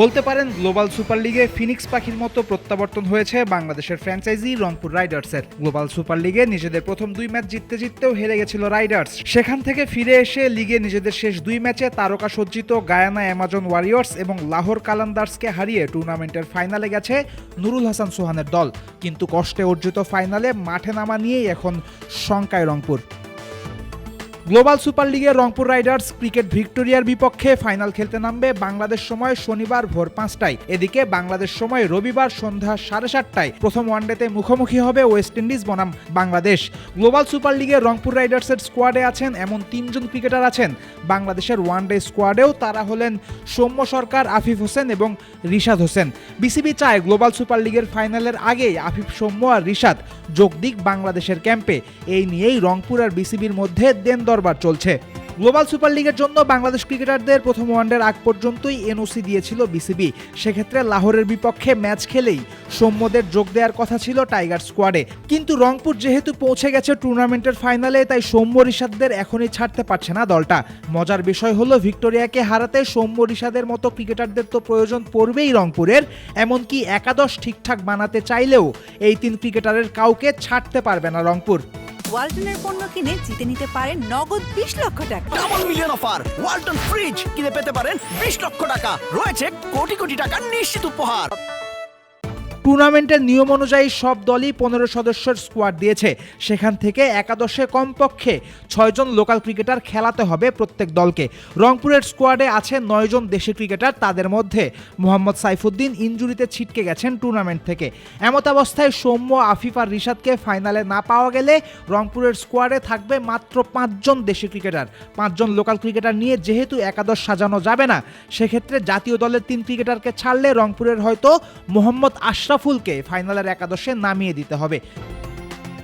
বলতে পারেন, global super লিগে ফিনিক্স পাখির মতো প্রত্যাবর্তন হয়েছে বাংলাদেশের ফ্র্যাঞ্চাইজি রংপুর রাইডার্সের। গ্লোবাল সুপার লিগে নিজেদের প্রথম দুই ম্যাচ জিততে জিততেও হেরে গেছিল রাইডার্স। সেখান থেকে ফিরে এসে লিগে নিজেদের শেষ দুই ম্যাচে তারকা সজ্জিত, গায়ানা, অ্যামাজন ওয়ারিয়র্স এবং লাহোর কালান্দার্সকে হারিয়ে টুর্নামেন্টের ফাইনালে গেছে নুরুল হাসান সোহানের দল। কিন্তু কষ্টে অর্জিত ফাইনালে মাঠে নামা নিয়েই এখন শঙ্কায় রংপুর। গ্লোবাল সুপার লিগে রংপুর রাইডার্স ক্রিকেট ভিক্টোরিয়ার বিপক্ষে ফাইনাল খেলতে নামবে বাংলাদেশ সময় শনিবার ভোর পাঁচটায়। এদিকে বাংলাদেশ সময় রবিবার সন্ধ্যা সাড়ে সাতটায় প্রথম ওয়ানডেতে মুখোমুখি হবে ওয়েস্ট ইন্ডিজ বনাম বাংলাদেশ। গ্লোবাল সুপার লিগে রংপুর রাইডার্সের স্কোয়াডে আছেন এমন তিনজন ক্রিকেটার আছেন। বাংলাদেশের ওয়ানডে স্কোয়াডেও তারা হলেন সৌম্য সরকার, আফিফ হোসেন এবং রিশাদ হোসেন। বিসিবি চায় গ্লোবাল সুপার লিগের ফাইনালের আগেই আফিফ, সৌম্য আর রিশাদ যোগ দিক বাংলাদেশের ক্যাম্পে। এই নিয়েই রংপুর আর বিসিবির মধ্যে দেন দরবার চলছে। গ্লোবাল সুপার লিগের জন্য বাংলাদেশ ক্রিকেটারদের প্রথম ওয়ানডের আগ পর্যন্তই এনওসি দিয়েছিল বিসিবি। সেক্ষেত্রে লাহোরের বিপক্ষে ম্যাচ খেলেই সৌম্যদের যোগ দেওয়ার কথা ছিল টাইগার স্কোয়াডে। কিন্তু রংপুর যেহেতু পৌঁছে গেছে টুর্নামেন্টের ফাইনালে, তাই সৌম্য রিশাদদের এখনই ছাড়তে পারছে না দলটা। মজার বিষয় হলো, ভিক্টোরিয়াকে হারাতে সৌম্য রিশাদের মতো ক্রিকেটারদের তো প্রয়োজন পড়বেই রংপুরের। এমনকি একাদশ ঠিকঠাক বানাতে চাইলেও এই তিন ক্রিকেটারের কাউকে ছাড়তে পারবে না রংপুর। ওয়ালটনের পণ্য কিনে জিতে নিতে পারেন নগদ বিশ লক্ষ টাকা। Double million offer, Walton fridge কিনে পেতে পারেন বিশ লক্ষ টাকা। রয়েছে কোটি কোটি টাকা নিশ্চিত উপহার। টুর্নামেন্টের নিয়ম অনুযায়ী সব দলই পনেরো সদস্যের স্কোয়াড দিয়েছে। সেখান থেকে একাদশে কমপক্ষে ছয়জন লোকাল ক্রিকেটার খেলাতে হবে প্রত্যেক দলকে। রংপুরের স্কোয়াডে আছে নয়জন দেশি ক্রিকেটার তাদের মধ্যে মোহাম্মদ সাইফুদ্দিন ইঞ্জুরিতে ছিটকে গেছেন টুর্নামেন্ট থেকে। এমত অবস্থায় সৌম্য, আফিফ আর রিশাদকে ফাইনালে না পাওয়া গেলে রংপুরের স্কোয়াডে থাকবে মাত্র পাঁচজন দেশি ক্রিকেটার পাঁচজন লোকাল ক্রিকেটার নিয়ে যেহেতু একাদশ সাজানো যাবে না, সেক্ষেত্রে জাতীয় দলের তিন ক্রিকেটারকে ছাড়লে রংপুরের হয়তো মোহাম্মদ আশরাফুলকে ফাইনালের একাদশে নামিয়ে দিতে হবে।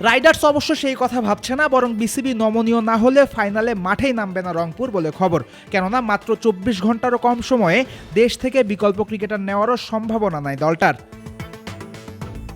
রাইডার্স অবশ্য সেই কথা ভাবছে না, বরং বিসিবি নমনীয় না হলে ফাইনালে মাঠেই নামবে না রংপুর বলে খবর। কেননা মাত্র চব্বিশ ঘন্টারও কম সময়ে দেশ থেকে বিকল্প ক্রিকেটার নেওয়ারও সম্ভাবনা নাই দলটার।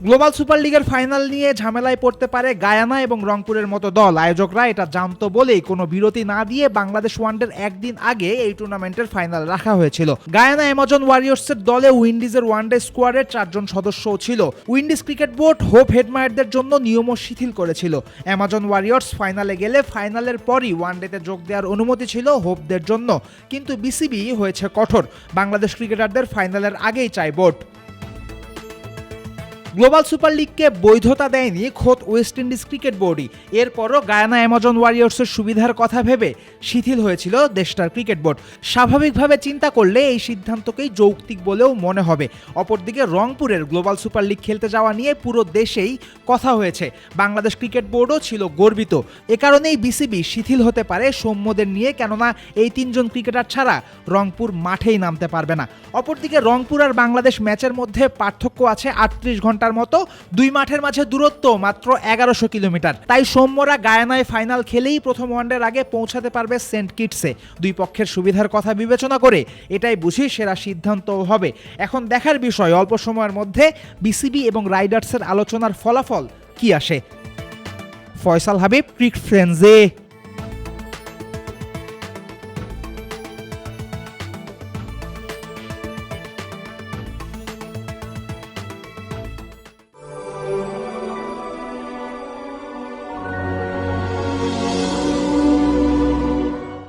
গ্লোবাল সুপার লিগের ফাইনাল নিয়ে ঝামেলায় পড়তে পারে গায়ানা এবং রংপুরের মতো দল। আয়োজকরা এটা জানতো বলেই কোনো বিরতি না দিয়ে বাংলাদেশ ওয়ানডের একদিন আগে এই টুর্নামেন্টের ফাইনাল রাখা হয়েছিল। গায়ানা অ্যামাজন ওয়ারিয়র্সের দলে উইন্ডিজের ওয়ানডে স্কোয়াডের চারজন সদস্যও ছিল। উইন্ডিজ ক্রিকেট বোর্ড হোপ হেডমায়ারদের জন্য নিয়মও শিথিল করেছিল। অ্যামাজন ওয়ারিয়র্স ফাইনালে গেলে ফাইনালের পরই ওয়ানডেতে যোগ দেওয়ার অনুমতি ছিল হোপদের জন্য। কিন্তু বিসিবি হয়েছে কঠোর। বাংলাদেশ ক্রিকেটারদের ফাইনালের আগেই চায় বোর্ড গ্লোবাল সুপার লিগকে বৈধতা দেয়নি খোদ ওয়েস্ট ইন্ডিজ ক্রিকেট বোর্ডই। এরপরও গায়ানা অ্যামাজন ওয়ারিয়র্সের সুবিধার কথা ভেবে শিথিল হয়েছিল দেশটার ক্রিকেট বোর্ড। স্বাভাবিকভাবে চিন্তা করলে এই সিদ্ধান্তকেই যৌক্তিক বলেও মনে হবে। অপরদিকে রংপুরের গ্লোবাল সুপার লিগ খেলতে যাওয়া নিয়ে পুরো দেশেই কথা হয়েছে। বাংলাদেশ ক্রিকেট বোর্ডও ছিল গর্বিত। এ কারণেই বিসিবি শিথিল হতে পারে সৌম্যদের নিয়ে, কেননা এই তিনজন ক্রিকেটার ছাড়া রংপুর মাঠেই নামতে পারবে না। অপরদিকে রংপুর আর বাংলাদেশ ম্যাচের মধ্যে পার্থক্য আছে আটত্রিশ ঘণ্টার মতো, দুই মাঠের মাঝে দূরত্ব মাত্র এগারোশো কিলোমিটার। তাই সৌম্যরা গায়ানায় ফাইনাল খেলেই প্রথম ওয়ানডের আগে পৌঁছাতে পারবে সেন্ট কিটসে। দুই পক্ষের সুবিধার কথা বিবেচনা করে এটাই বুঝি সেরা সিদ্ধান্ত হবে। এখন দেখার বিষয়, অল্প সময়ের মধ্যে বিসিবি এবং রাইডার্সের আলোচনার ফলাফল কি আসে? ফয়সাল হাবিব, ক্রিক ফ্রেন্ডসে।